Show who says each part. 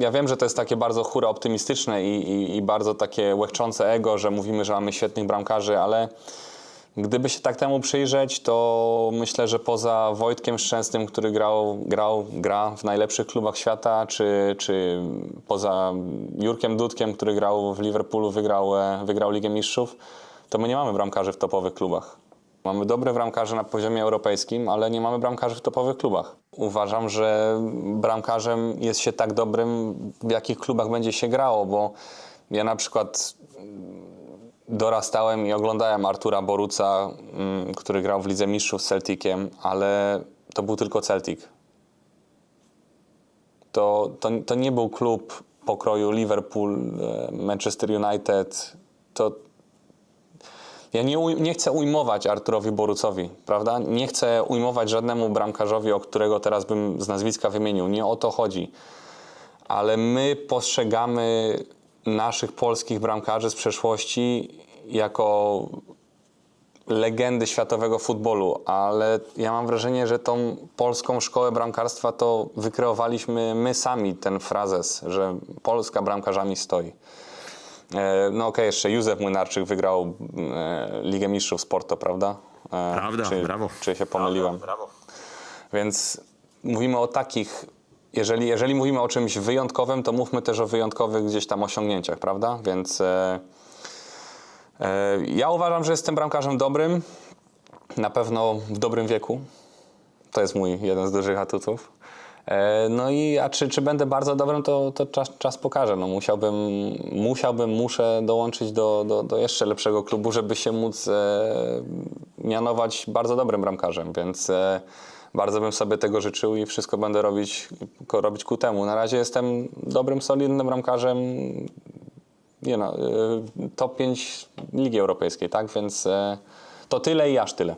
Speaker 1: ja wiem, że to jest takie bardzo hura optymistyczne i, i, i bardzo takie łechczące ego, że mówimy, że mamy świetnych bramkarzy, ale gdyby się tak temu przyjrzeć, to myślę, że poza Wojtkiem Szczęsnym, który grał, grał gra w najlepszych klubach świata, czy, czy poza Jurkiem Dudkiem, który grał w Liverpoolu, wygrał, e, wygrał Ligę Mistrzów, to my nie mamy bramkarzy w topowych klubach. Mamy dobre bramkarze na poziomie europejskim, ale nie mamy bramkarzy w topowych klubach. Uważam, że bramkarzem jest się tak dobrym, w jakich klubach będzie się grało, bo ja na przykład dorastałem i oglądałem Artura Boruca, mm, który grał w Lidze Mistrzów z Celticiem, ale to był tylko Celtic. To, to, to nie był klub pokroju Liverpool, e, Manchester United. To, ja nie, nie chcę ujmować Arturowi Borucowi, prawda? Nie chcę ujmować żadnemu bramkarzowi, o którego teraz bym z nazwiska wymienił. Nie o to chodzi. Ale my postrzegamy naszych polskich bramkarzy z przeszłości jako legendy światowego futbolu, ale ja mam wrażenie, że tą polską szkołę bramkarstwa to wykreowaliśmy my sami ten frazes, że Polska bramkarzami stoi. E, No okej, jeszcze Józef Młynarczyk wygrał e, Ligę Mistrzów Sporto, prawda? E,
Speaker 2: Prawda,
Speaker 1: czy,
Speaker 2: brawo.
Speaker 1: Czy się pomyliłem?
Speaker 2: Brawo.
Speaker 1: Więc mówimy o takich, jeżeli, jeżeli mówimy o czymś wyjątkowym, to mówmy też o wyjątkowych gdzieś tam osiągnięciach, prawda? Więc e, e, ja uważam, że jestem bramkarzem dobrym, na pewno w dobrym wieku. To jest mój jeden z dużych atutów. E, No i a czy, czy będę bardzo dobrym, to, to czas, czas pokaże. No musiałbym, musiałbym, muszę dołączyć do, do, do jeszcze lepszego klubu, żeby się móc e, mianować bardzo dobrym bramkarzem, więc e, bardzo bym sobie tego życzył i wszystko będę robić, robić ku temu. Na razie jestem dobrym, solidnym bramkarzem, nie no, e, top 5 Ligi Europejskiej, tak? Więc e, to tyle i aż tyle.